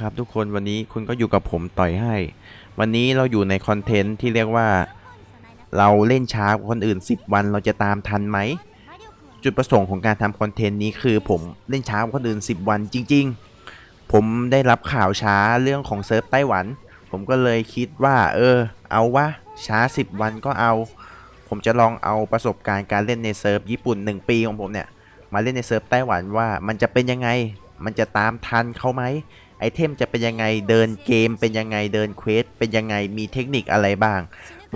ครับทุกคนวันนี้คุณก็อยู่กับผมต่อยให้ วันนี้เราอยู่ในคอนเทนต์ที่เรียกว่า เราเล่นช้ากว่าคนอื่น 10 วันเราจะตามทันไหม จุดประสงค์ของการทำคอนเทนต์นี้คือผมเล่นช้ากว่าคนอื่น 10 วันจริง ๆ ผมได้รับข่าวช้าเรื่องของเซิร์ฟไต้หวัน ผมก็เลยคิดว่า เออ เอาวะช้า 10 วันก็เอา ผมจะลองเอาประสบการณ์การเล่นในเซิร์ฟญี่ปุ่น 1 ปีของผมเนี่ยมาเล่นในเซิร์ฟไต้หวันว่ามันจะเป็นยังไง มันจะตามทันเขาไหม ไอเทมจะเป็นยังไงเดินเกมเป็นยังไงเดินเควสเป็นยังไงมีเทคนิคอะไรบ้าง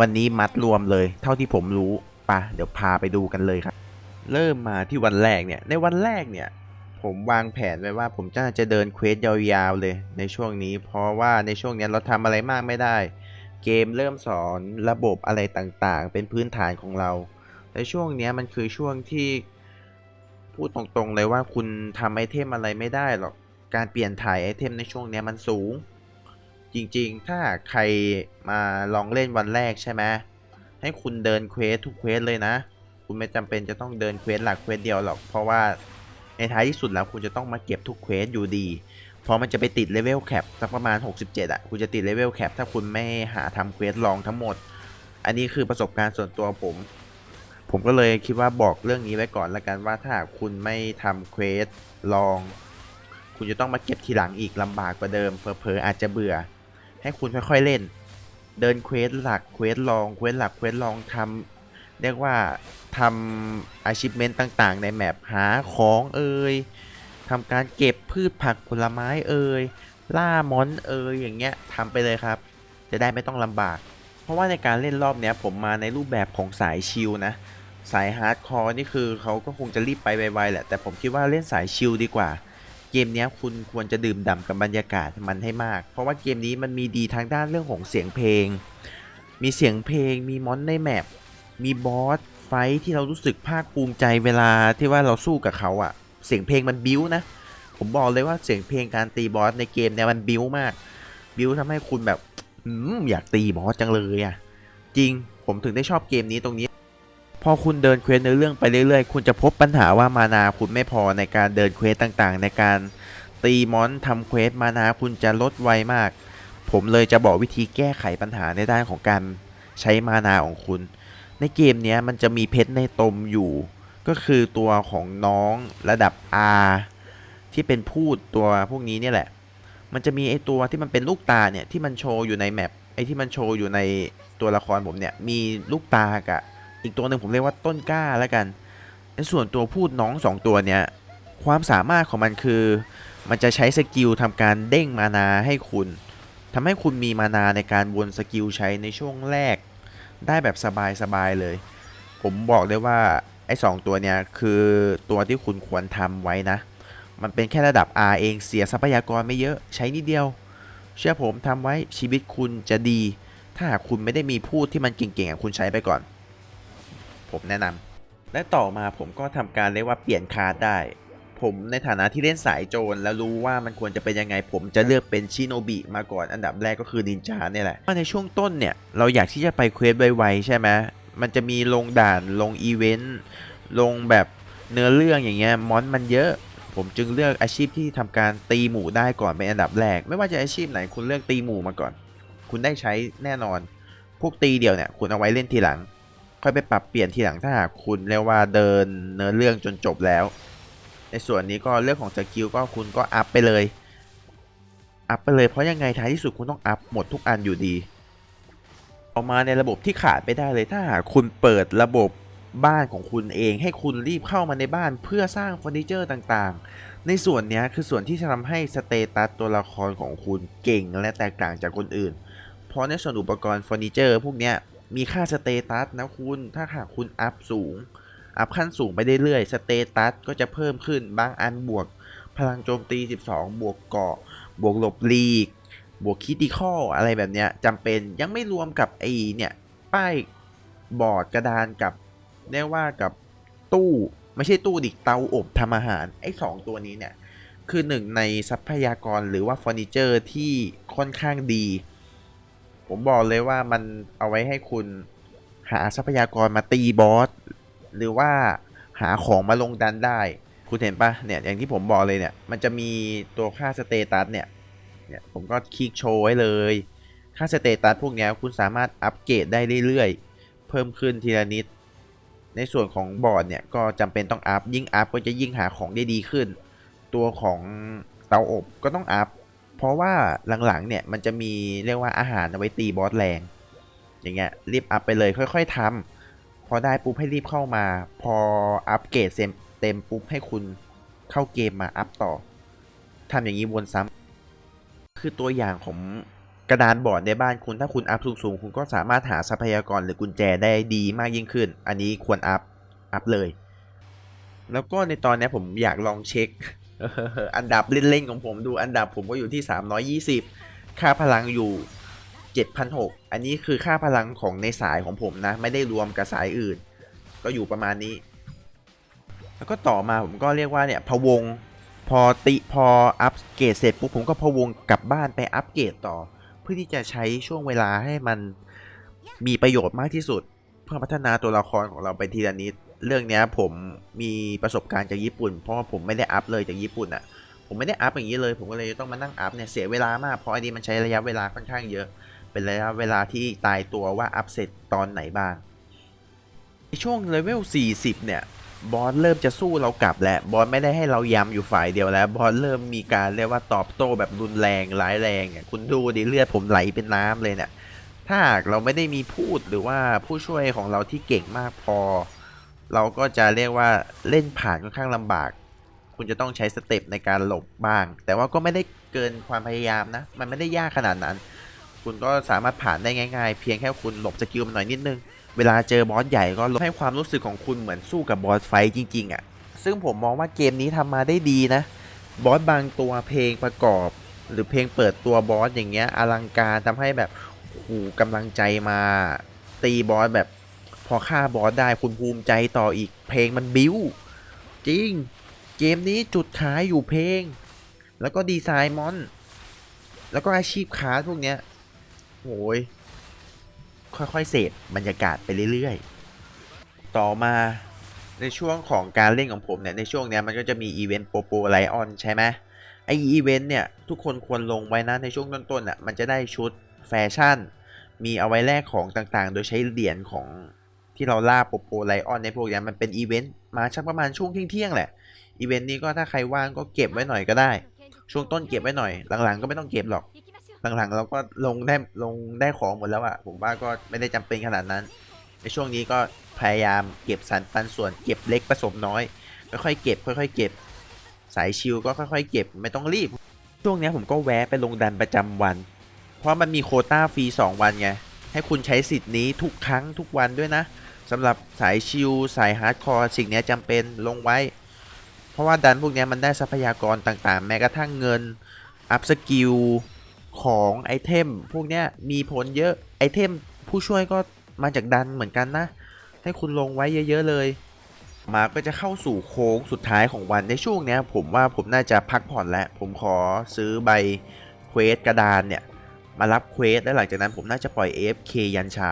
วันนี้มัดรวมเลย เท่าที่ผมรู้ปะเดี๋ยวพาไปดูกันเลยครับ เริ่มมาที่วันแรกเนี่ย ในวันแรกเนี่ย ผมวางแผนไว้ว่าผมจะจะเดินเควสยาวๆเลยในช่วงนี้ เพราะว่าในช่วงนี้เราทำอะไรมากไม่ได้ เกมเริ่มสอนระบบอะไรต่างๆ เป็นพื้นฐานของเราในช่วงนี้มันคือช่วงที่พูดตรงๆเลยว่าคุณทำไอเทมอะไรไม่ได้หรอก การเปลี่ยนถ่ายไอเทมในช่วงนี้มันสูง จริงๆ ถ้าใครมาลองเล่นวันแรกใช่ไหมให้คุณเดินเควสทุกเควสเลยนะ คุณไม่จำเป็นจะต้องเดินเควสหลักเควสเดียวหรอก เพราะว่าในท้ายที่สุดแล้วคุณจะต้องมาเก็บทุกเควสอยู่ดีเพราะมันจะไปติดเลเวลแคปสักประมาณ 67อะคุณจะติดเลเวลแคปถ้าคุณไม่หาทำเควสลองทั้งหมด อันนี้คือประสบการณ์ส่วนตัวผม ผมก็เลยคิดว่าบอกเรื่องนี้ไว้ก่อนละกันว่าถ้าคุณไม่ทำเควสลอง คุณจะต้องมาเก็บทีหลังอีกลำบากกว่าเดิมเผลอๆอาจจะเบื่อ ให้คุณค่อยๆเล่น เดินเควสหลักเควสลองเควสหลักเควสลองทำเรียกว่าทำอาชีพเมนต์ต่างๆ ในแมปหาของเอ่ยทำการเก็บพืชผักผลไม้เอ่ยล่ามอนเอ่ยอย่างเงี้ยทำไปเลยครับ จะได้ไม่ต้องลำบาก เพราะว่าในการเล่นรอบเนี้ยผมมาในรูปแบบของสายชิลนะสายฮาร์ดคอร์นี่คือเขาก็คงจะรีบไปไวๆแหละแต่ผมคิดว่าเล่นสายชิลดีกว่า เกมนี้คุณควรจะดื่มด่ำกับบรรยากาศมันให้มาก เพราะว่าเกมนี้มันมีดีทางด้านเรื่องของเสียงเพลง มีเสียงเพลง มีมอนในแมปมีบอสไฟที่เรารู้สึกภาคภูมิใจเวลาที่ว่าเราสู้กับเขาอะเสียงเพลงมันบิ้วนะ ผมบอกเลยว่าเสียงเพลงการตีบอสในเกมเนี่ยมันบิ้วมาก บิ้วทำให้คุณแบบอือยากตีบอสจังเลยอะจริงผมถึงได้ชอบเกมนี้ตรงนี้ พอคุณเดินเควสในเรื่องไปเรื่อยๆ คุณจะพบปัญหาว่ามานาคุณไม่พอในการเดินเควสต่างๆ ในการตีมอนทำเควสมานาคุณจะลดไวมาก ผมเลยจะบอกวิธีแก้ไขปัญหาในด้านของการใช้มานาของคุณ ในเกมนี้มันจะมีเพชรในตมอยู่ ก็คือตัวของน้องระดับ R ที่เป็นพูดตัวพวกนี้เนี่ยแหละ มันจะมีไอตัวที่มันเป็นลูกตาเนี่ยที่มันโชว์อยู่ในแมปไอที่มันโชว์อยู่ในตัวละครผมเนี่ยมีลูกตากับ อีกตัวหนึ่งผมเรียกว่าต้นกล้าแล้วกัน ในส่วนตัวพูดน้องสองตัวเนี่ยความสามารถของมันคือ มันจะใช้สกิลทำการเด้งมานาให้คุณทำให้คุณมีมานาในการวนสกิลใช้ในช่วงแรก ได้แบบสบายๆเลย ผมบอกได้ว่าไอ้สองตัวเนี่ยคือตัวที่คุณควรทำไว้นะ มันเป็นแค่ระดับ R เองเสียทรัพยากรไม่เยอะใช้นิดเดียว เชื่อผมทำไว้ชีวิตคุณจะดี ถ้าหากคุณไม่ได้มีพูดที่มันเก่งๆคุณใช้ไปก่อน ผมแนะนำและต่อมาผมก็ทำการเรียกว่าเปลี่ยนคาร์ดได้ ผมในฐานะที่เล่นสายโจรแล้วรู้ว่ามันควรจะเป็นยังไง ผมจะเลือกเป็นชิโนบิมาก่อนอันดับแรกก็คือนินจาเนี่ยแหละว่าในช่วงต้นเนี่ยเราอยากที่จะไปเควสไวๆใช่ไหมมันจะมีลงด่านลงอีเวนต์ลงแบบเนื้อเรื่องอย่างเงี้ยมอนมันเยอะ ผมจึงเลือกอาชีพที่ทำการตีหมูได้ก่อนเป็นอันดับแรก ไม่ว่าจะอาชีพไหนคุณเลือกตีหมูมาก่อน คุณได้ใช้แน่นอน พวกตีเดียวเนี่ยคุณเอาไว้เล่นทีหลัง ค่อยไปปรับเปลี่ยนทีหลังถ้าหากคุณเรียกว่าเดินเนื้อเรื่องจนจบแล้ว ในส่วนนี้ก็เรื่องของสกิลก็คุณก็อัพไปเลยอัพไปเลยเพราะยังไงท้ายที่สุดคุณต้องอัพหมดทุกอันอยู่ดี ออกมาในระบบที่ขาดไม่ได้เลยถ้าหากคุณเปิดระบบบ้านของคุณเอง ให้คุณรีบเข้ามาในบ้านเพื่อสร้างเฟอร์นิเจอร์ต่างๆ ในส่วนนี้คือส่วนที่จะทำให้สเตตัสตัวละครของคุณเก่งและแตกต่างจากคนอื่น เพราะในส่วนอุปกรณ์เฟอร์นิเจอร์พวกนี้ มีค่าสเตตัสนะคุณ ถ้าหากคุณอัพสูง อัพขั้นสูงไปเรื่อยๆ สเตตัสก็จะเพิ่มขึ้น บางอันบวก พลังโจมตี 12 บวกเกาะ บวกหลบลีก บวกคิติคออะไรแบบเนี้ยจำเป็นยังไม่รวมกับไอ้เนี่ย ป้ายบอร์ดกระดานกับเรียกว่ากับตู้ ไม่ใช่ตู้ดิเตาอบทำอาหาร ไอ้สองตัวนี้เนี่ย คือหนึ่งในทรัพยากรหรือว่าเฟอร์นิเจอร์ที่ค่อนข้างดี ผมบอกเลยว่ามันเอาไว้ให้คุณหาทรัพยากรมาตีบอส หรือว่าหาของมาลงดันได้ คุณเห็นปะเนี่ยอย่างที่ผมบอกเลยเนี่ย มันจะมีตัวค่าสเตตัสเนี่ยเนี่ย ผมก็คลิกโชว์ไว้เลย ค่าสเตตัสพวกนี้คุณสามารถอัปเกรดได้เรื่อยๆ เพิ่มขึ้นทีละนิด ในส่วนของบอร์ดเนี่ย ก็จำเป็นต้องอัพยิ่งอัพก็จะยิ่งหาของได้ดีขึ้น ตัวของเตาอบก็ต้องอัพ ราะว่าหลังๆเนี่ยมันจะมีเรียกว่าอาหารเอาไว้ตีบอสแรง อย่างเงี้ยรีบอัพไปเลยค่อยๆทำพอได้ปุ๊บให้รีบเข้ามา พออัปเกรดเต็มเต็มปุ๊บให้คุณเข้าเกมมาอัพต่อทำอย่างนี้วนซ้ำคือตัวอย่างของกระดานบอร์ดในบ้านคุณถ้าคุณอัพสูงๆ คุณก็สามารถหาทรัพยากรหรือกุญแจได้ดีมากยิ่งขึ้น อันนี้ควรอัพอัพเลย แล้วก็ในตอนนี้ผมอยากลองเช็ค อันดับเล่นๆของผมดูอันดับผมก็อยู่ที่ 320 ค่าพลังอยู่ 7,600 อันนี้คือค่าพลังของในสายของผมนะ ไม่ได้รวมกับสายอื่น ก็อยู่ประมาณนี้ แล้วก็ต่อมาผมก็เรียกว่าเนี่ยพวงพอติพออัปเกรดเสร็จปุ๊บผมก็พวงกลับบ้านไปอัปเกรดต่อ เพื่อที่จะใช้ช่วงเวลาให้มันมีประโยชน์มากที่สุด เพื่อพัฒนาตัวละครของเราไปทีละนิด เรื่องเนี้ยผมมีประสบการณ์จากญี่ปุ่น เพราะว่าผมไม่ได้อัพเลยจากญี่ปุ่นอะ่ะผมไม่ได้อัพอย่างนี้เลย ผมก็เลยต้องมานั่งอัพเนี่ยเสียเวลามากเพราะอันนี้มันใช้ระยะเวลาค่อนข้างเยอะ เป็นระยะเวลาที่ตายตัวว่าอัพเสร็จตอนไหนบ้างในช่วงเลเวล 40 เนี่ยบอสเริ่มจะสู้เรากลับแล้วบอสไม่ได้ให้เรายำอยู่ฝ่ายเดียวแล้วบอสเริ่มมีการเรียกว่าตอบโต้แบบรุนแรงร้ายแรงเนี่ยคุณดูดิเลือดผมไหลเป็นน้ำเลยเนี่ยถ้าเราไม่ได้มีพูดหรือว่าผู้ช่วยของเราที่เก่งมากพอ เราก็จะเรียกว่าเล่นผ่านค่อนข้างลำบาก คุณจะต้องใช้สเต็ปในการหลบบ้าง แต่ว่าก็ไม่ได้เกินความพยายามนะ มันไม่ได้ยากขนาดนั้น คุณก็สามารถผ่านได้ง่ายๆ เพียงแค่คุณหลบสกิลมันหน่อยนิดนึง เวลาเจอบอสใหญ่ก็ให้ความรู้สึกของคุณเหมือนสู้กับบอสไฟจริงๆอะ่ะ ซึ่งผมมองว่าเกมนี้ทำมาได้ดีนะ บอสบางตัวเพลงประกอบ หรือเพลงเปิดตัวบอสอย่างเงี้ยอลังการทำให้แบบโอ้โหกำลังใจมาตีบอสแบบ พอฆ่าบอสได้คุณภูมิใจต่ออีกเพลงมันบิ้ว จริง เกมนี้จุดขายอยู่เพลง แล้วก็ดีไซน์มอน แล้วก็อาชีพค้าพวกเนี้ยโอ้ยค่อยๆเสพบรรยากาศไปเรื่อยๆ ต่อมาในช่วงของการเล่นของผมเนี่ยในช่วงเนี้ยมันก็จะมีอีเวนต์โปโปไลออนใช่ไหมไออีเวนต์เนี่ยทุกคนควรลงไว้นะในช่วงต้นๆอะมันจะได้ชุดแฟชั่น มีเอาไว้แลกของต่างๆ โดยใช้เหรียญของ ที่เราล่าโปโปไลออนในพวกนี้มันเป็นอีเวนต์มาชักประมาณช่วงเที่ยงๆแหละอีเวนต์นี้ก็ถ้าใครว่างก็เก็บไว้หน่อยก็ได้ ช่วงต้นเก็บไว้หน่อย หลังๆ ก็ไม่ต้องเก็บหรอก หลังๆ เราก็ลงได้ลงได้ของหมดแล้วอะผมว่าก็ไม่ได้จำเป็นขนาดนั้น ในช่วงนี้ก็พยายามเก็บสรรปันส่วนเก็บเล็กผสมน้อยค่อยๆเก็บ ค่อยๆเก็บ สายชิลก็ค่อย ๆ เก็บไม่ต้องรีบ ช่วงนี้ผมก็แวะไปลงดันประจำวัน เพราะมันมีโคต้าฟรี2วันไงให้คุณใช้สิทธิ์นี้ทุกครั้งทุกวันด้วยนะ สำหรับสายชิลสายฮาร์ดคอร์สิ่งนี้จำเป็นลงไว้ เพราะว่าดันพวกนี้มันได้ทรัพยากรต่างๆ แม้กระทั่งเงิน อัพสกิลของไอเทม พวกนี้มีผลเยอะไอเทมผู้ช่วยก็มาจากดันเหมือนกันนะ ให้คุณลงไว้เยอะ ๆ เลย มาก็จะเข้าสู่โค้งสุดท้ายของวันในช่วงนี้ผมว่าผมน่าจะพักผ่อนแล้ว ผมขอซื้อใบเควสกระดานเนี่ย มารับเควสแล้วหลังจากนั้นผมน่าจะปล่อย AFK ยันเช้า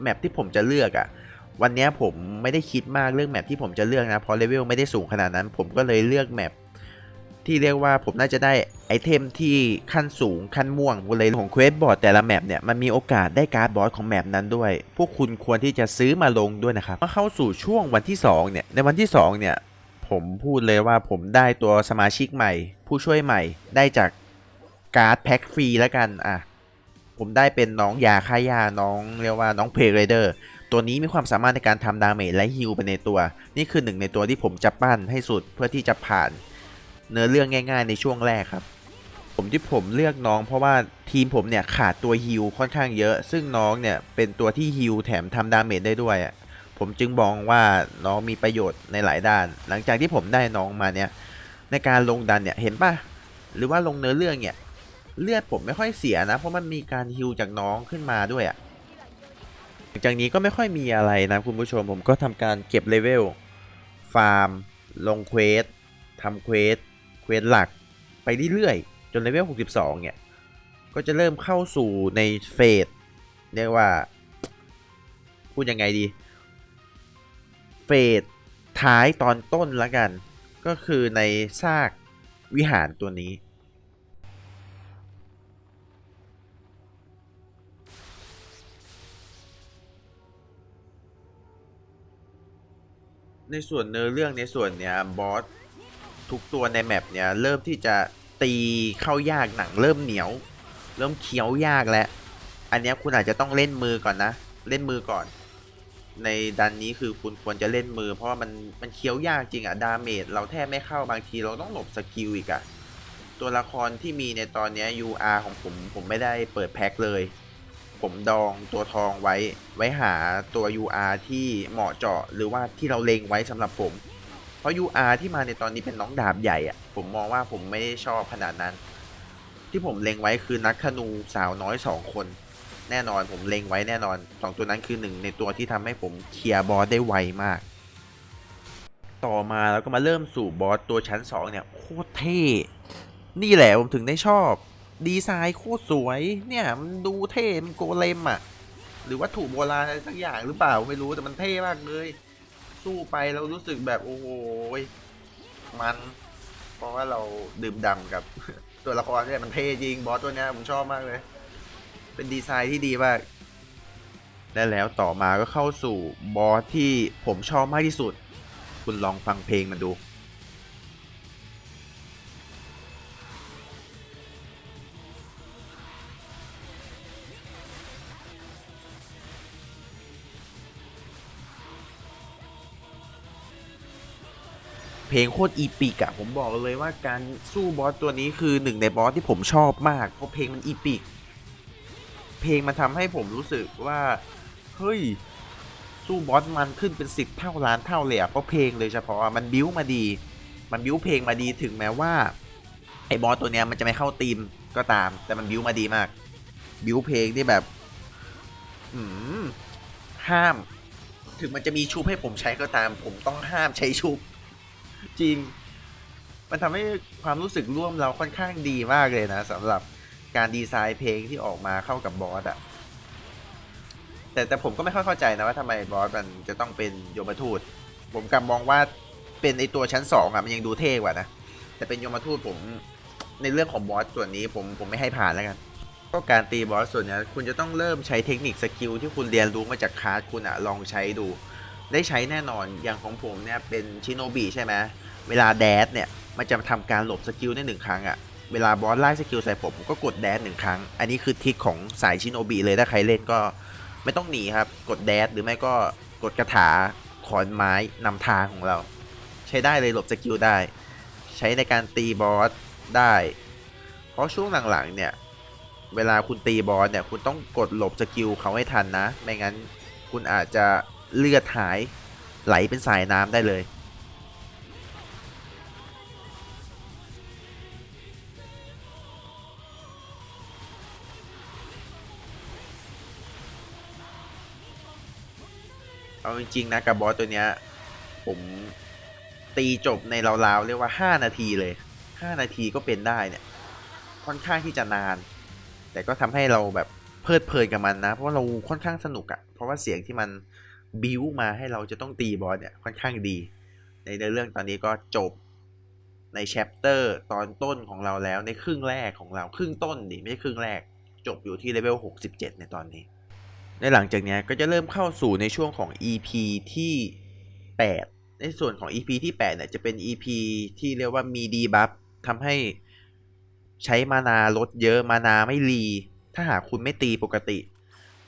แมปที่ผมจะเลือกอะ่ะ วันนี้ผมไม่ได้คิดมากเรื่องแมปที่ผมจะเลือกนะเพราะเลเวลไม่ได้สูงขนาดนั้น ผมก็เลยเลือกแมปที่เรียกว่าผมน่าจะได้ไอเทมที่ขั้นสูงขั้นม่วงบนเลยของเควสบอร์ดแต่ละแมปเนี่ยมันมีโอกาสได้การ์ดบอสของแมปนั้นด้วย พวกคุณควรที่จะซื้อมาลงด้วยนะครับมาเข้าสู่ช่วงวันที่2เนี่ยในวันที่2เนี่ยผมพูดเลยว่าผมได้ตัวสมาชิกใหม่ ผู้ช่วยใหม่ได้จากการ์ดแพ็คฟรีแล้วกันอะผมได้เป็นน้องยาค่ายาน้องเรียกว่าน้องเพลเรเดอร์ ตัวนี้มีความสามารถในการทำดาเมจและฮิลไปในตัว นี่คือหนึ่งในตัวที่ผมจะปั้นให้สุดเพื่อที่จะผ่านเนื้อเรื่องง่าย ๆ ในช่วงแรกครับ ผมที่ผมเลือกน้องเพราะว่าทีมผมเนี่ยขาดตัวฮิลค่อนข้างเยอะ ซึ่งน้องเนี่ยเป็นตัวที่ฮิลแถมทำดาเมจได้ด้วย ผมจึงมองว่าน้องมีประโยชน์ในหลายด้าน หลังจากที่ผมได้น้องมาเนี่ยในการลงดันเนี่ยเห็นปะหรือว่าลงเนื้อเรื่องเนี่ยเลือดผมไม่ค่อยเสียนะ เพราะมันมีการฮิลจากน้องขึ้นมาด้วยอะ หลังจากนี้ก็ไม่ค่อยมีอะไรนะคุณผู้ชมผมก็ทำการเก็บเลเวล ฟาร์ม ลงเควสทำเควสเควสหลัก ไปเรื่อยๆ จนเลเวล 62 เนี่ย ก็จะเริ่มเข้าสู่ในเฟสเรียกว่า พูดยังไงดี เฟสท้ายตอนต้นละกัน ก็คือในซากวิหารตัวนี้ ในส่วนเนื้อเรื่องในส่วนเนี้ยบอสทุกตัวในแมปเนี้ยเริ่มที่จะตีเข้ายากหนังเริ่มเหนียว เริ่มเคี้ยวยากแล้ว อันเนี้ยคุณอาจจะต้องเล่นมือก่อนนะ เล่นมือก่อน ในดันนี้คือคุณควรจะเล่นมือ เพราะว่ามันมันเคี้ยวยากจริงอะดาเมจเราแทบไม่เข้าบางทีเราต้องหลบสกิลอีกอะตัวละครที่มีในตอนเนี้ย UR ของผมผมไม่ได้เปิดแพ็คเลย ผมดองตัวทองไว้ ไว้หาตัว UR ที่เหมาะเจาะหรือว่าที่เราเลงไว้สำหรับผม เพราะ UR ที่มาในตอนนี้เป็นน้องดาบใหญ่อะผมมองว่าผมไม่ได้ชอบขนาดนั้น ที่ผมเลงไว้คือนักธนูสาวน้อยสองคน แน่นอนผมเลงไว้แน่นอนสองตัวนั้นคือหนึ่งในตัวที่ทำให้ผมเคลียร์บอสได้ไวมาก ต่อมาแล้วก็มาเริ่มสู่บอสตัวชั้น2เนี่ยโคตรเท่นี่แหละผมถึงได้ชอบ ดีไซน์โคตรสวย เนี่ยมันดูเท่มันโกเลมอะหรือว่าถูกโบราณอะไรสักอย่างหรือเปล่าไม่รู้แต่มันเท่มากเลย สู้ไปเรารู้สึกแบบโอ้โหมัน เพราะว่าเราดื่มด่ำกับ ตัวละครเนี่ยมันเท่จริงบอสตัวเนี้ยผมชอบมากเลย เป็นดีไซน์ที่ดีมากและแล้วต่อมาก็เข้าสู่บอสที่ผมชอบมากที่สุด คุณลองฟังเพลงมันดู เพลงโคตรอีปิกอะผมบอกเลยว่าการสู้บอสตัวนี้คือหนึ่งในบอสที่ผมชอบมากเพราะเพลงมันอีปิก เพลงมันทำให้ผมรู้สึกว่าเฮ้ยสู้บอสมันขึ้นเป็นสิบเท่าล้านเท่าเลยอะเพราะเพลงเลยเฉพาะมันบิ้วมาดี มันบิ้วเพลงมาดีถึงแม้ว่าไอ้บอสตัวเนี้ยมันจะไม่เข้าธีมก็ตาม แต่มันบิ้วมาดีมาก บิ้วเพลงที่แบบอืมห้าม ถึงมันจะมีชุบให้ผมใช้ก็ตาม ผมต้องห้ามใช้ชุบ จริง มันทำให้ความรู้สึกร่วมเราค่อนข้างดีมากเลยนะสำหรับการดีไซน์เพลงที่ออกมาเข้ากับบอสอะแต่แต่ผมก็ไม่ค่อยเข้าใจนะว่าทำไมบอสมันจะต้องเป็นโยมทูต ผมกลับมองว่าเป็นไอตัวชั้นสองอะมันยังดูเท่กว่านะ แต่เป็นโยมทูตผมในเรื่องของบอสส่วนนี้ผมผมไม่ให้ผ่านแล้วกันก็การตีบอสส่วนนี้คุณจะต้องเริ่มใช้เทคนิคสกิลที่คุณเรียนรู้มาจากคลาสคุณอะลองใช้ดู ได้ใช้แน่นอนอย่างของผมเนี่ยเป็นชิโนบิใช่ไหมเวลาแดดเนี่ยมันจะทำการหลบสกิลได้หนึ่งครั้งอะเวลาบอสไล่สกิลใส่ผมผมก็กดแดดหนึ่งครั้ง อันนี้คือทริคของสายชิโนบิเลยถ้าใครเล่นก็ไม่ต้องหนีครับ กดแดดหรือไม่ก็กดกระถาขอนไม้นำทางของเรา ใช้ได้เลยหลบสกิลได้ ใช้ในการตีบอสได้ เพราะช่วงหลังๆเนี่ยเวลาคุณตีบอสเนี่ยคุณต้องกดหลบสกิลเขาให้ทันนะ ไม่งั้นคุณอาจจะ เลือดหายไหลเป็นสายน้ำได้เลย เอาจริง ๆ นะกับบอสตัวเนี้ย ผมตีจบในราวๆ เรียกว่า 5 นาทีเลย 5 นาทีก็เป็นได้เนี่ย ค่อนข้างที่จะนาน แต่ก็ทำให้เราแบบเพลิดเพลินกับมันนะ เพราะว่าเราค่อนข้างสนุกอะเพราะว่าเสียงที่มัน บิวมาให้เราจะต้องตีบอสเนี่ยค่อนข้างดี ในเรื่องตอนนี้ก็จบในแชปเตอร์ตอนต้นของเราแล้วในครึ่งแรกของเราครึ่งต้นดิไม่ใช่ครึ่งแรก จบอยู่ที่เลเวล67 ในตอนนี้ ในหลังจากนี้ก็จะเริ่มเข้าสู่ในช่วงของ EP ที่ 8 ในส่วนของ EP ที่8เนี่ยจะเป็น EP ที่เรียกว่ามีดีบัฟทำให้ใช้มานาลดเยอะมานาไม่รี ถ้าหากคุณไม่ตีปกติ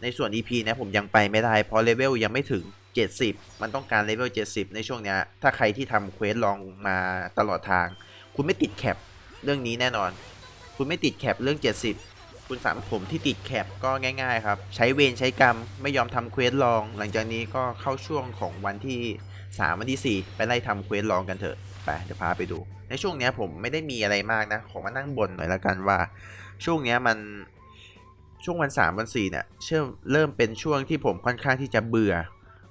ในส่วน EP นี้ยผมยังไปไม่ได้ เพราะเลเวลยังไม่ถึง 70 มันต้องการเลเวล 70 ในช่วงเนี้ยถ้าใครที่ทำเควสลองมาตลอดทาง คุณไม่ติดแคปเรื่องนี้แน่นอน คุณไม่ติดแคปเรื่อง 70 คุณสามผมที่ติดแคปก็ง่าย ๆ ครับ ใช้เวรใช้กรรมไม่ยอมทำเควสลอง หลังจากนี้ก็เข้าช่วงของวันที่ 3 วันที่ 4 ไปไล่ทำเควสลองกันเถอะไปเดี๋ยวพาไปดู ในช่วงนี้ผมไม่ได้มีอะไรมากนะขอมานั่งบ่นหน่อยละกันว่า ช่วงนี้มัน ช่วงวัน3วัน4เนี่ยเชื่อเริ่มเป็นช่วงที่ผมค่อนข้างที่จะเบื่อ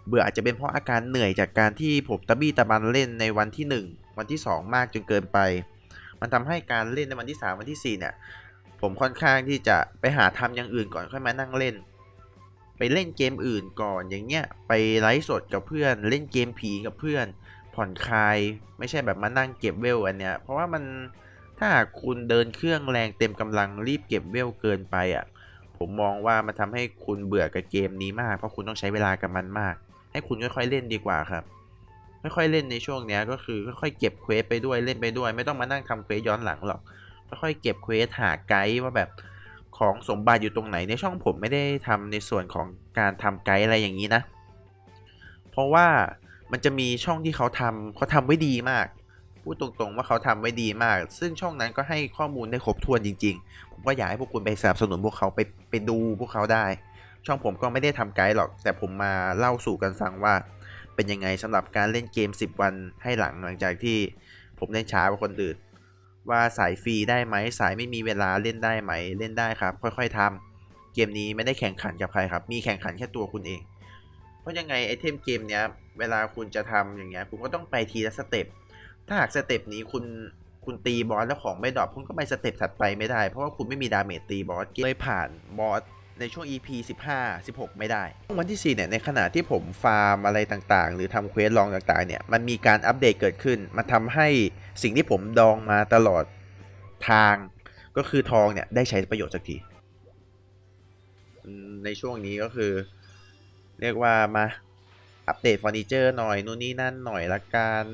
เบื่ออาจจะเป็นเพราะอาการเหนื่อยจากการที่ผมตะบี้ตะบันเล่นในวันที่ 1 วันที่ 2 มากจนเกินไป มันทำให้การเล่นในวันที่ 3 วันที่ 4 เนี่ย ผมค่อนข้างที่จะไปหาทำอย่างอื่นก่อนค่อยมานั่งเล่น ไปเล่นเกมอื่นก่อนอย่างเงี้ยไปไลฟ์สดกับเพื่อนเล่นเกมผีกับเพื่อน ผ่อนคลายไม่ใช่แบบมานั่งเก็บเวลอันเนี้ยเพราะว่ามันถ้าคุณเดินเครื่องแรงเต็มกำลังรีบเก็บเวลเกินไปอะ ผมมองว่ามันทำให้คุณเบื่อกับเกมนี้มาก เพราะคุณต้องใช้เวลากับมันมาก ให้คุณค่อยๆเล่นดีกว่าครับ ค่อยๆเล่นในช่วงนี้ก็คือค่อยๆเก็บเควสไปด้วยเล่นไปด้วย ไม่ต้องมานั่งทำเควสย้อนหลังหรอกค่อยๆเก็บเควสหาไกด์ว่าแบบของสมบัติอยู่ตรงไหนในช่องผมไม่ได้ทำในส่วนของการทำไกด์อะไรอย่างนี้นะ เพราะว่ามันจะมีช่องที่เขาทำเขาทำไว้ดีมาก พูดตรงๆว่าเขาทำไว้ดีมาก ซึ่งช่องนั้นก็ให้ข้อมูลได้ครบถ้วนจริง ๆ ผมก็อยากให้พวกคุณไปสนับสนุนพวกเขาไปไปดูพวกเขาได้ ช่องผมก็ไม่ได้ทำไกด์หรอก แต่ผมมาเล่าสู่กันฟังว่า เป็นยังไงสำหรับการเล่นเกม 10 วันให้หลังหลังจากที่ผมเล่นช้ากว่าคนอื่น ว่าสายฟรีได้ไหมสายไม่มีเวลาเล่นได้ไหมเล่นได้ครับ ค่อยๆทำเกมนี้ไม่ได้แข่งขันกับใครครับ มีแข่งขันแค่ตัวคุณเอง เพราะยังไงไอเทมเกมเนี้ย เวลาคุณจะทำอย่างเงี้ย คุณก็ต้องไปทีละสเต็ป ถ้าหากสเต็ปนี้คุณคุณตีบอสแล้วของไม่ดรอปคุณก็ไปสเต็ปถัดไปไม่ได้ เพราะว่าคุณไม่มีดาเมจตีบอสเลยผ่านบอสในช่วง EP 15 16 ไม่ได้ วันที่ 4 เนี่ย ในขณะที่ผมฟาร์มอะไรต่างๆ หรือทำเควสลองต่างๆ เนี่ย มันมีการอัปเดตเกิดขึ้น มันทำให้สิ่งที่ผมดองมาตลอดทาง ก็คือทองเนี่ย ได้ใช้ประโยชน์สักทีอืมในช่วงนี้ก็คือ เรียกว่ามาอัปเดตเฟอร์นิเจอร์หน่อย นู่นนี่นั่นหน่อยละกัน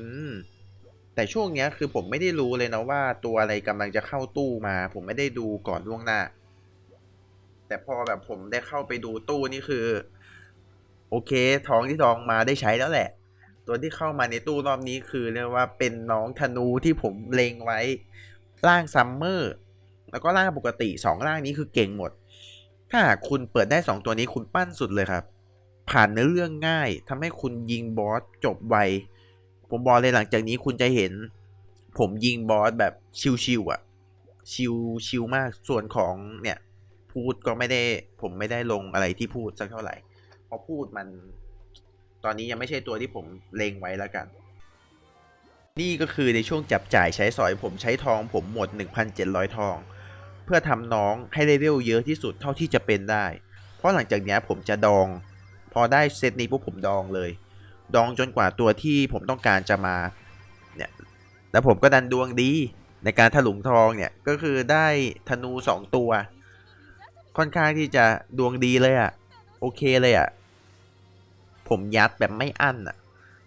แต่ช่วงเนี้ยคือผมไม่ได้รู้เลยนะว่าตัวอะไรกำลังจะเข้าตู้มา ผมไม่ได้ดูก่อนล่วงหน้า แต่พอแบบผมได้เข้าไปดูตู้นี่คือ โอเคทองที่ทองมาได้ใช้แล้วแหละ ตัวที่เข้ามาในตู้รอบนี้คือเรียกว่าเป็นน้องธนูที่ผมเลงไว้ร่างซัมเมอร์แล้วก็ร่างปกติสองร่างนี้คือเก่งหมด ถ้าคุณเปิดได้สองตัวนี้คุณปั้นสุดเลยครับ ผ่านเนื้อเรื่องง่ายทำให้คุณยิงบอสจบไว ผมบอกเลยหลังจากนี้คุณจะเห็น ผมยิงบอสแบบชิวๆอะ ชิวชิวมากส่วนของเนี่ย พูดก็ไม่ได้ ผมไม่ได้ลงอะไรที่พูดสักเท่าไหร่เพราะพูดมัน ตอนนี้ยังไม่ใช่ตัวที่ผมเลงไว้แล้วกัน นี่ก็คือในช่วงจับจ่ายใช้สอยผมใช้ทองผมหมด 1,700 ทอง เพื่อทำน้องให้เลเวลเยอะที่สุดเท่าที่จะเป็นได้ เพราะหลังจากนี้ผมจะดอง พอได้เซตนี้ปุ๊บผมดองเลย ดองจนกว่าตัวที่ผมต้องการจะมาเนี่ยแล้วผมก็ดันดวงดีในการถลุงทองเนี่ยก็คือได้ธนูสองตัว ค่อนข้างที่จะดวงดีเลยอะ่ะโอเคเลยอะ่ะผมยัดแบบไม่อั้นอะ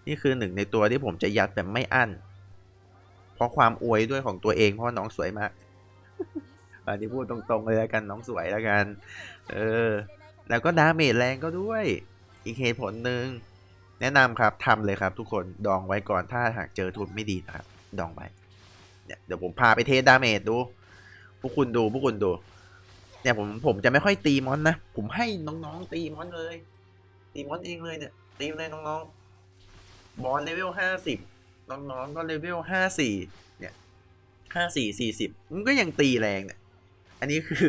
นี่คือหนึ่งในตัวที่ผมจะยัดแบบไม่อั้น เพราะความอวยด้วยของตัวเองเพราะว่าน้องสวยมากอันนี้พูดตรงๆเลยแล้วกันน้องสวยแล้วกัน เออ แล้วก็ดาเมจแรงก็ด้วย อีกเหตุผลหนึ่ง แนะนำครับทำเลยครับทุกคนดองไว้ก่อนถ้าหากเจอทุนไม่ดีนะครับ ดองไว้เนี่ยเดี๋ยวผมพาไปเทสดาเมจดู พวกคุณดูพวกคุณดู เนี่ยผมผมจะไม่ค่อยตีมอนนะ ผมให้น้องๆตีมอนเลย ตีมอนเองเลยเนี่ย ตีเลยน้องๆ บอลเลเวลห้าสิบน้องๆก็เลเวลห้าสี่เนี่ยห้าสี่สี่สิบมันก็ยังตีแรงเนี่ย อันนี้คือ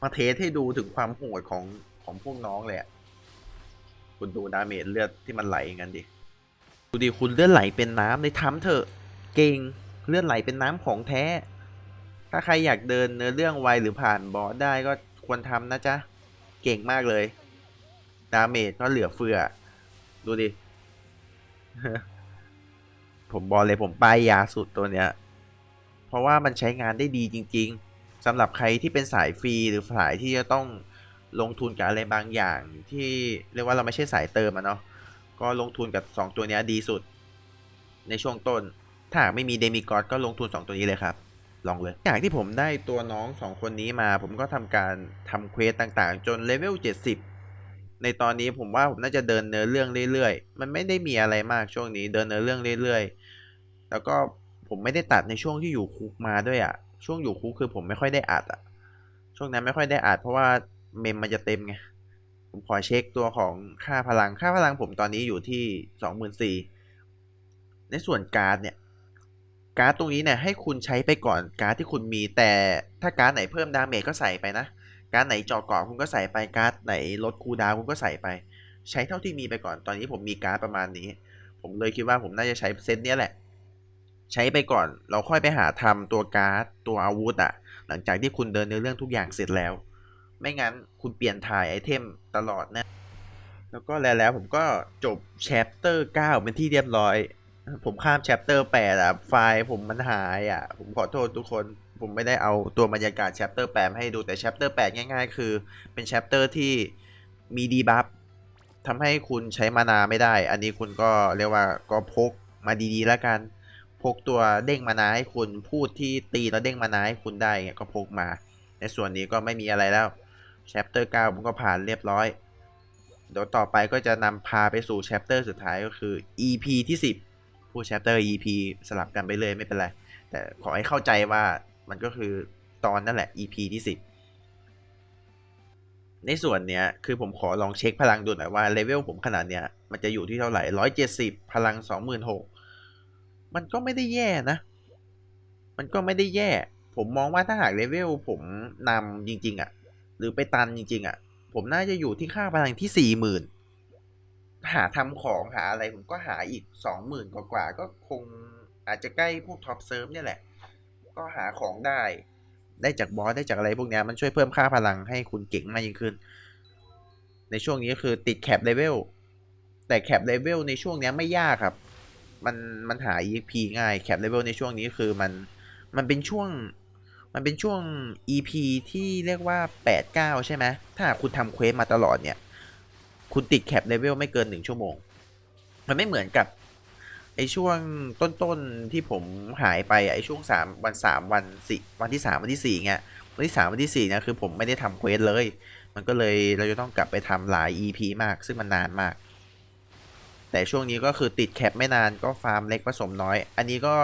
มาเทสให้ดูถึงความโหดของของพวกน้องเลยอะ คุณดูดาเมจเลือดที่มันไหลกันดิ ดูดิคุณเลือดไหลเป็นน้ำเลยทำเถอะ เก่งเลือดไหลเป็นน้ำของแท้ ถ้าใครอยากเดินเนื้อเรื่องไวหรือผ่านบอสได้ก็ควรทำนะจ๊ะ เก่งมากเลย ดาเมจก็เหลือเฟือ ดูดิ ผมบอกเลยผมป้ายยาสุดตัวเนี้ย เพราะว่ามันใช้งานได้ดีจริง ๆสำหรับใครที่เป็นสายฟรีหรือสายที่จะต้อง ลงทุนกับอะไรบางอย่างที่เรียกว่าเราไม่ใช่สายเติมอะเนาะก็ลงทุนกับ 2 ตัวนี้ดีสุด ในช่วงต้น ถ้าไม่มีเดมิกอดก็ลงทุน 2 ตัวนี้เลยครับ ลองเลยจากที่ผมได้ตัวน้อง 2 คนนี้มา ผมก็ทำการทำเควสต่างๆ จนเลเวล70 ในตอนนี้ผมว่าผมน่าจะเดินเนื้อเรื่องเรื่อยๆ มันไม่ได้มีอะไรมากช่วงนี้เดินเนื้อเรื่องเรื่อยๆ แล้วก็ผมไม่ได้ตัดในช่วงที่อยู่คุกมาด้วยอะช่วงอยู่คุกคือผมไม่ค่อยได้อัดอะช่วงนั้นไม่ค่อยได้อัดเพราะว่า เมมมันจะเต็มไง ผมขอเช็คตัวของค่าพลัง ค่าพลังผมตอนนี้อยู่ที่สองหมื่นสี่ในส่วนการ์ดเนี่ย การ์ดตรงนี้เนี่ยให้คุณใช้ไปก่อนการ์ดที่คุณมี แต่ถ้าการ์ดไหนเพิ่มดาเมจก็ใส่ไปนะ การ์ดไหนเจาะเกาะคุณก็ใส่ไป การ์ดไหนลดคูลดาวน์คุณก็ใส่ไป ใช้เท่าที่มีไปก่อน ตอนนี้ผมมีการ์ดประมาณนี้ ผมเลยคิดว่าผมน่าจะใช้เซตเนี้ยแหละ ใช้ไปก่อน เราค่อยไปหาทำตัวการ์ดตัวอาวุธอะหลังจากที่คุณเดินเนื้อเรื่องทุกอย่างเสร็จแล้ว ไม่งั้นคุณเปลี่ยนถ่ายไอเทมตลอดนะ แล้วก็แล้วแล้วผมก็จบแชปเตอร์ 9 เป็นที่เรียบร้อย ผมข้ามแชปเตอร์ 8 อะ ไฟล์ผมมันหายอะ ผมขอโทษทุกคน ผมไม่ได้เอาตัวบรรยากาศแชปเตอร์ 8 ให้ดูแต่แชปเตอร์ 8 ง่ายๆ คือเป็นแชปเตอร์ที่มีดีบัฟทำให้คุณใช้มานาไม่ได้ อันนี้คุณก็เรียกว่าก็พกมาดีๆแล้วกัน พกตัวเด้งมานาให้คุณพูดที่ตีแล้วเด้งมานาให้คุณได้เงี้ยก็พกมา ในส่วนนี้ก็ไม่มีอะไรแล้ว chapter 9ผมก็ผ่านเรียบร้อย เดี๋ยวต่อไปก็จะนำพาไปสู่ chapter สุดท้ายก็คือ EP ที่ 10พูด chapter EP สลับกันไปเลยไม่เป็นไร แต่ขอให้เข้าใจว่ามันก็คือตอนนั่นแหละ EP ที่ 10 ในส่วนเนี้ยคือผมขอลองเช็คพลังดูหน่อยว่าเลเวลผมขนาดเนี้ยมันจะอยู่ที่เท่าไหร่ร้อยเจ็ดสิบพลังสองหมื่นหกมันก็ไม่ได้แย่นะ มันก็ไม่ได้แย่ ผมมองว่าถ้าหากเลเวลผมนำจริง ๆอะ่ะ หรือไปตันจริง ๆอะ่ะ ผมน่าจะอยู่ที่ค่าพลังที่สี่หมื่นหาทำของหาอะไรผมก็หาอีกสองหมื่นกว่าๆก็คงอาจจะใกล้พวกท็อปเซิร์ฟเนี่ยแหละ ก็หาของได้ ได้จากบอสได้จากอะไรพวกเนี้ยมันช่วยเพิ่มค่าพลังให้คุณเก่งมากยิ่งขึ้น ในช่วงนี้ก็คือติดแคปเลเวลแต่แคปเลเวลในช่วงเนี้ยไม่ยากครับ มันมันหา EP ง่ายแคปเลเวลในช่วงนี้คือมันมันเป็นช่วง มันเป็นช่วง EP ที่เรียกว่า 8 9 ใช่ไหม ถ้าคุณทำเควสมาตลอดเนี่ย คุณติดแคปเลเวลไม่เกิน 1 ชั่วโมง มันไม่เหมือนกับไอช่วงต้นๆที่ผมหายไปอะไอช่วงสามวันสามวันสี่วันที่สามวันที่สี่เงี้ยวันที่สามวันที่สี่เนี่ยคือผมไม่ได้ทำเควสเลย มันก็เลยเราจะต้องกลับไปทำหลาย EP มาก ซึ่งมันนานมาก แต่ช่วงนี้ก็คือติดแคปไม่นานก็ฟาร์มเล็กผสมน้อย อันนี้ก็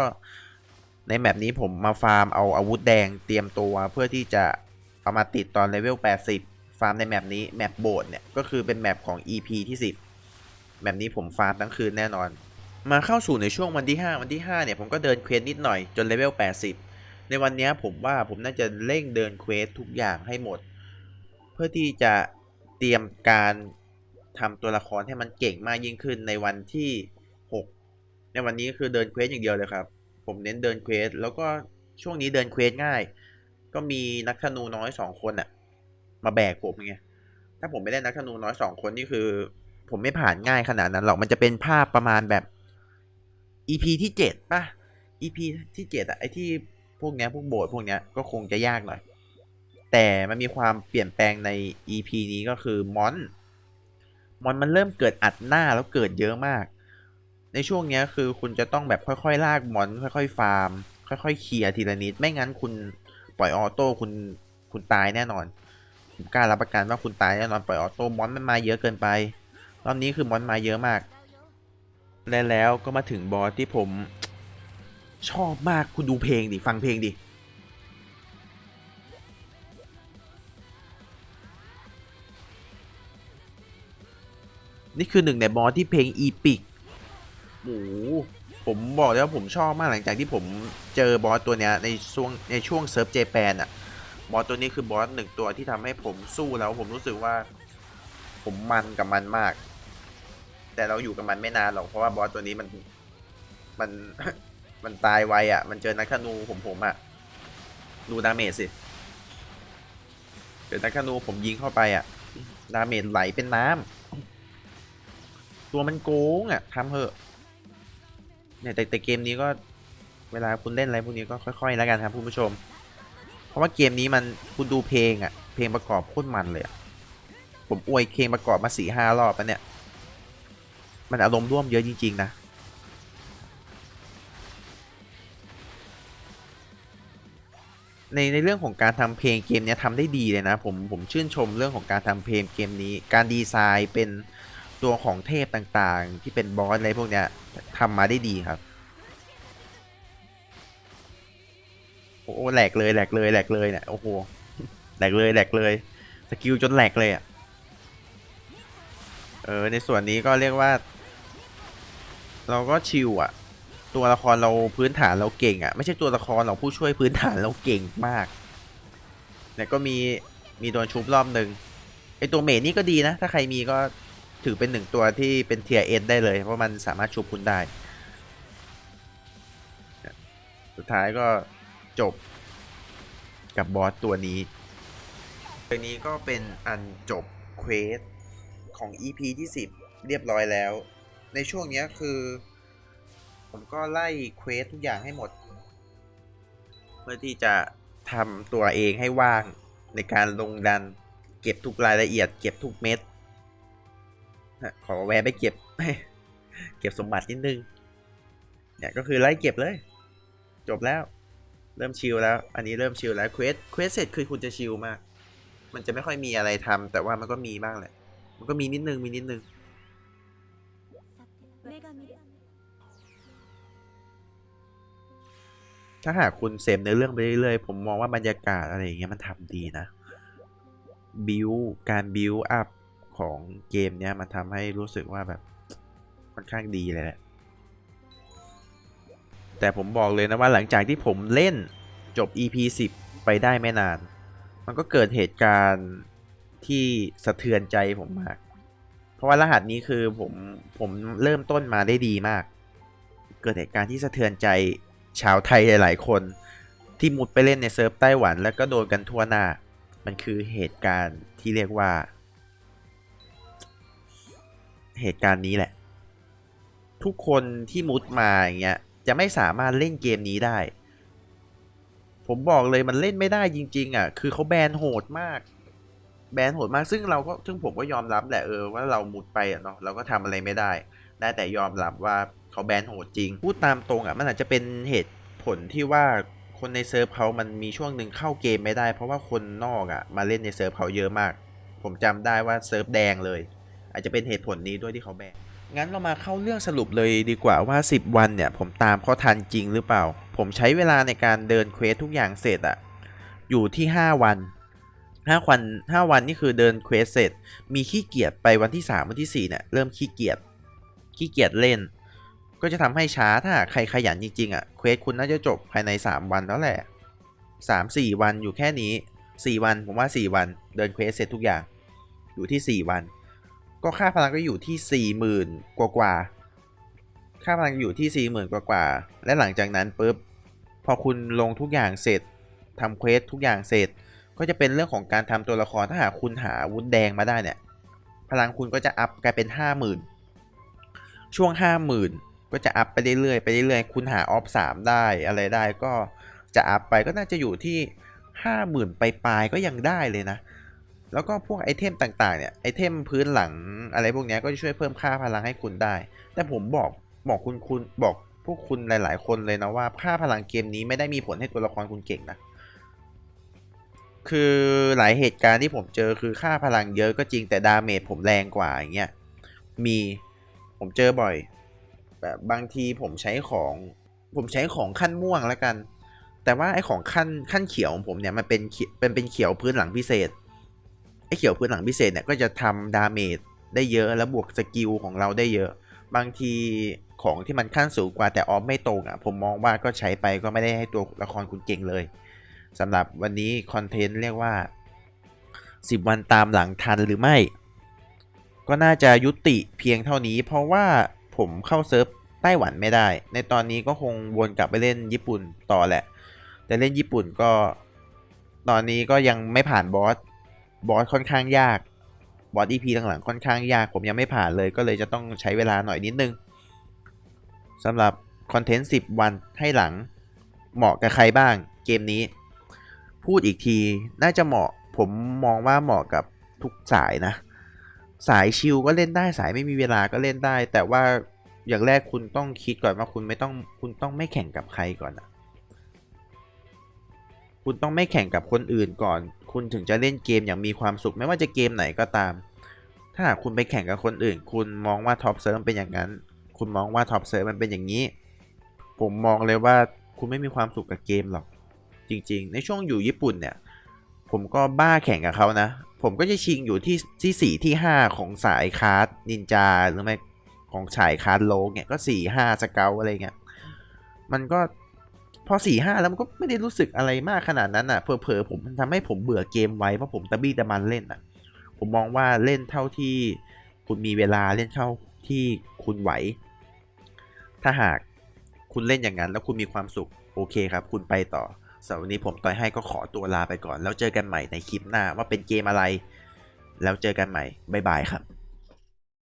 ในแมปนี้ผมมาฟาร์มเอาอาวุธแดงเตรียมตัวเพื่อที่จะเอามาติดตอนเลเวล 80 ฟาร์มในแมปนี้แมปโบดเนี่ย ก็คือเป็นแมปของ EP ที่ 10 แมปนี้ผมฟาร์มทั้งคืนแน่นอน มาเข้าสู่ในช่วงวันที่ 5 วันที่ 5 เนี่ย ผมก็เดินเควสนิดหน่อยจนเลเวล 80 ในวันนี้ผมว่าผมน่าจะเร่งเดินเควสทุกอย่างให้หมด เพื่อที่จะเตรียมการทำตัวละครให้มันเก่งมากยิ่งขึ้นในวันที่ 6 ในวันนี้ก็คือเดินเควสอย่างเดียวเลยครับ ผมเน้นเดินเควสแล้วก็ช่วงนี้เดินเควสง่าย ก็มีนักธนูน้อยสองคนอะมาแบกผมไงถ้าผมไม่ได้นักธนูน้อยสองคนนี่คือ ผมไม่ผ่านง่ายขนาดนั้นหรอกมันจะเป็นภาพประมาณแบบ EP ที่เจ็ดป่ะ EP ที่เจ็ดอะไอที่พวกเนี้ยพวกโบสพวกเนี้ยก็คงจะยากหน่อย แต่มันมีความเปลี่ยนแปลงใน EP นี้ก็คือมอนมอนมันเริ่มเกิดอัดหน้าแล้วเกิดเยอะมาก ในช่วงเนี้ยคือคุณจะต้องแบบค่อยๆ ลากมอน ค่อยๆ ฟาร์ม ค่อยๆเคลียร์ทีละนิด ไม่งั้นคุณปล่อยออโต้คุณคุณตายแน่นอนผมกล้ารับประกันว่าคุณตายแน่นอนปล่อยออโต้มอนมันมาเยอะเกินไป รอบนี้คือมอนมาเยอะมาก และแล้วก็มาถึงบอสที่ผม ชอบมากคุณดูเพลงดิฟังเพลงดินี่คือหนึ่งในบอสที่เพลงอีพิก โอ้โหผมบอกเลยว่าผมชอบมากหลังจากที่ผมเจอบอสตัวเนี้ยในช่วงในช่วงเซิร์ฟเจแปนอะบอสตัวนี้คือบอสหนึ่งตัวที่ทำให้ผมสู้แล้วผมรู้สึกว่า ผมมันกับมันมาก แต่เราอยู่กับมันไม่นานหรอกเพราะว่าบอสตัวนี้มันมันมันตายไวอะ่ะ มันเจอนักธนูผมผมอะ่ะดูดาเมจสิเจอนักธนูผมยิงเข้าไปอะ่ะดาเมจไหลเป็นน้ำตัวมันโกงอะ่ะทำเถอะ เนี่ยแต่แต่เกมนี้ก็เวลาคุณเล่นอะไรพวกนี้ก็ค่อยๆแล้วกันครับคุณผู้ชม เพราะว่าเกมนี้มันคุณดูเพลงอะเพลงประกอบโคตรมันเลยผมอวยเพลงประกอบมาสี่ห้ารอบแล้วเนี่ย มันอารมณ์ร่วมเยอะจริง ๆ นะในในเรื่องของการทำเพลงเกมเนี้ยทำได้ดีเลยนะผมผมชื่นชมเรื่องของการทำเพลงเกมนี้ การดีไซน์เป็น ตัวของเทพต่างๆ ที่เป็นบอสอะไรพวกเนี้ยทำมาได้ดีครับ โอ้โหแหลกเลยแหลกเลยแหลกเลยเนี่ยโอ้โหแหลกเลยแหลกเลยสกิลจนแหลกเลยอะเออในส่วนนี้ก็เรียกว่า เราก็ชิลอะ ตัวละครเราพื้นฐานเราเก่งอะ ไม่ใช่ตัวละครเราผู้ช่วยพื้นฐานเราเก่งมากเนี่ยก็มีมีโดนชุบรอบหนึ่งไอตัวเมดนี่ก็ดีนะ ถ้าใครมีก็ ถือเป็นหนึ่งตัวที่เป็นเทียเอ็นได้เลย เพราะมันสามารถชุบคุณได้ สุดท้ายก็จบกับบอสตัวนี้ตัวนี้ก็เป็นอันจบเควสของ EP ที่ 10 เรียบร้อยแล้ว ในช่วงนี้คือ ผมก็ไล่เควสทุกอย่างให้หมด เพื่อที่จะทำตัวเองให้ว่างในการลงดัน เก็บทุกรายละเอียด เก็บทุกเม็ด ขอแวะไปเก็บ เก็บสมบัตินิดนึง เนี่ยก็คือไล่เก็บเลย จบแล้ว เริ่มชิลแล้ว อันนี้เริ่มชิลแล้วเควสเควสเสร็จคือคุณจะชิลมาก มันจะไม่ค่อยมีอะไรทำ แต่ว่ามันก็มีบ้างแหละ มันก็มีนิดนึงมีนิดนึงถ้าหากคุณเสพในเรื่องไปเรื่อยๆ ผมมองว่าบรรยากาศอะไรอย่างเงี้ยมันทำดีนะ บิวการบิวอัพ ของเกมเนี้ยมันทำให้รู้สึกว่าแบบค่อนข้างดีเลยแหละ แต่ผมบอกเลยนะว่าหลังจากที่ผมเล่นจบ EP 10 ไปได้ไม่นาน มันก็เกิดเหตุการณ์ที่สะเทือนใจผมมาก เพราะว่ารหัสนี้คือผมผมเริ่มต้นมาได้ดีมาก เกิดเหตุการณ์ที่สะเทือนใจชาวไทยหลาย ๆ คน ที่มุดไปเล่นในเซิร์ฟไต้หวัน แล้วก็โดนกันทั่วหน้า มันคือเหตุการณ์ที่เรียกว่า เหตุการณ์นี้แหละ ทุกคนที่มุดมาอย่างเงี้ยจะไม่สามารถเล่นเกมนี้ได้ ผมบอกเลยมันเล่นไม่ได้จริง ๆ อะ คือเขาแบนโหดมาก แบนโหดมากซึ่งเราก็ซึ่งผมก็ยอมรับแหละเออว่าเรามุดไปอะเนาะเราก็ทำอะไรไม่ได้ ได้แต่ยอมรับว่าเขาแบนโหดจริง พูดตามตรงอะมันอาจจะเป็นเหตุผลที่ว่าคนในเซิร์ฟเขามันมีช่วงหนึ่งเข้าเกมไม่ได้ เพราะว่าคนนอกอะมาเล่นในเซิร์ฟเขาเยอะมาก ผมจำได้ว่าเซิร์ฟแดงเลย อาจจะเป็นเหตุผลนี้ด้วยที่เขาแบนงั้นเรามาเข้าเรื่องสรุปเลยดีกว่าว่า 10 วันเนี่ย ผมตามเขาทันจริงหรือเปล่า ผมใช้เวลาในการเดินเควสทุกอย่างเสร็จอะอยู่ที่ 5 วัน5วัน5วันนี่คือเดินเควสเสร็จ มีขี้เกียจไปวันที่ 3 วันที่ 4 เนี่ย เริ่มขี้เกียจขี้เกียจเล่น ก็จะทำให้ช้าถ้าใครขยันจริงๆอะเควสคุณน่าจะจบภายใน 3 วันแล้วแหละ 3-4 วันอยู่แค่นี้ 4 วันผมว่า 4 วัน เดินเควสเสร็จทุกอย่าง อยู่ที่ 4 วัน ก็ค่าพลังก็อยู่ที่ 40,000 กว่ากว่า ค่าพลังอยู่ที่ 40,000 กว่ากว่า และหลังจากนั้นปุ๊บ พอคุณลงทุกอย่างเสร็จทำเควสทุกอย่างเสร็จ ก็จะเป็นเรื่องของการทำตัวละครถ้าหากคุณหาวุธแดงมาได้เนี่ย พลังคุณก็จะอัพกลายเป็น 50,000 ช่วง 50,000 ก็จะอัพไปเรื่อยๆไปเรื่อยๆ คุณหาออฟ3ได้อะไรได้ก็จะอัพไปก็น่าจะอยู่ที่ 50,000 ไปปลายก็ยังได้เลยนะ แล้วก็พวกไอเทมต่างๆเนี่ยไอเทมพื้นหลังอะไรพวกนี้ก็จะช่วยเพิ่มค่าพลังให้คุณได้ แต่ผมบอกบอกคุณคุณบอกพวกคุณหลายๆ คนเลยนะว่าค่าพลังเกมนี้ไม่ได้มีผลให้ตัวละครคุณเก่งนะคือหลายเหตุการณ์ที่ผมเจอคือค่าพลังเยอะก็จริงแต่ดาเมจผมแรงกว่าอย่างเงี้ยมีผมเจอบ่อยแบบบางทีผมใช้ของผมใช้ของขั้นม่วงแล้วกัน แต่ว่าไอของขั้นขั้นเขียวของผมเนี่ยมันเป็นเป็นเป็นเขียวพื้นหลังพิเศษ เขียวพื้นหลังพิเศษเนี่ยก็จะทำดาเมจได้เยอะแล้วบวกสกิลของเราได้เยอะ บางทีของที่มันขั้นสูงกว่าแต่ออฟไม่ตรงอะผมมองว่าก็ใช้ไปก็ไม่ได้ให้ตัวละครคุณเก่งเลยสำหรับวันนี้คอนเทนต์เรียกว่า 10 วันตามหลังทันหรือไม่ ก็น่าจะยุติเพียงเท่านี้ เพราะว่าผมเข้าเซิร์ฟไต้หวันไม่ได้ ในตอนนี้ก็คงวนกลับไปเล่นญี่ปุ่นต่อแหละ แต่เล่นญี่ปุ่นก็ ตอนนี้ก็ยังไม่ผ่านบอส บอสค่อนข้างยากบอส EP หลังๆค่อนข้างยากผมยังไม่ผ่านเลยก็เลยจะต้องใช้เวลาหน่อยนิดนึงสำหรับคอนเทนต์10 วันให้หลังเหมาะกับใครบ้างเกมนี้ พูดอีกทีน่าจะเหมาะผมมองว่าเหมาะกับทุกสายนะ สายชิลก็เล่นได้สายไม่มีเวลาก็เล่นได้ แต่ว่าอย่างแรกคุณต้องคิดก่อนว่าคุณไม่ต้องคุณต้องไม่แข่งกับใครก่อนอะ คุณต้องไม่แข่งกับคนอื่นก่อน คุณถึงจะเล่นเกมอย่างมีความสุข ไม่ว่าจะเกมไหนก็ตาม ถ้าหากคุณไปแข่งกับคนอื่น คุณมองว่าท็อปเซิร์ฟเป็นอย่างนั้น คุณมองว่าท็อปเซิร์ฟมันเป็นอย่างนี้ ผมมองเลยว่าคุณไม่มีความสุขกับเกมหรอก จริง ๆ ในช่วงอยู่ญี่ปุ่นเนี่ย ผมก็บ้าแข่งกับเขานะ ผมก็จะชิงอยู่ที่ที่สี่ที่ห้าของสายคาร์ดนินจาหรือไม่ของสายคาร์ดโลกเนี่ยก็สี่ห้าสเกลอะไรเงี้ย มันก็ พอสี่ห้าแล้วมันก็ไม่ได้รู้สึกอะไรมากขนาดนั้นอะเผลอๆผมมันทำให้ผมเบื่อเกมไว้เพราะผมตะบี้ตะมันเล่นอะ ผมมองว่าเล่นเท่าที่คุณมีเวลาเล่นเท่าที่คุณไหว ถ้าหากคุณเล่นอย่างนั้น แล้วคุณมีความสุขโอเคครับ คุณไปต่อสำหรับวันนี้ผมต่อยให้ก็ขอตัวลาไปก่อน แล้วเจอกันใหม่ในคลิปหน้าว่าเป็นเกมอะไร แล้วเจอกันใหม่บ๊ายบายครับ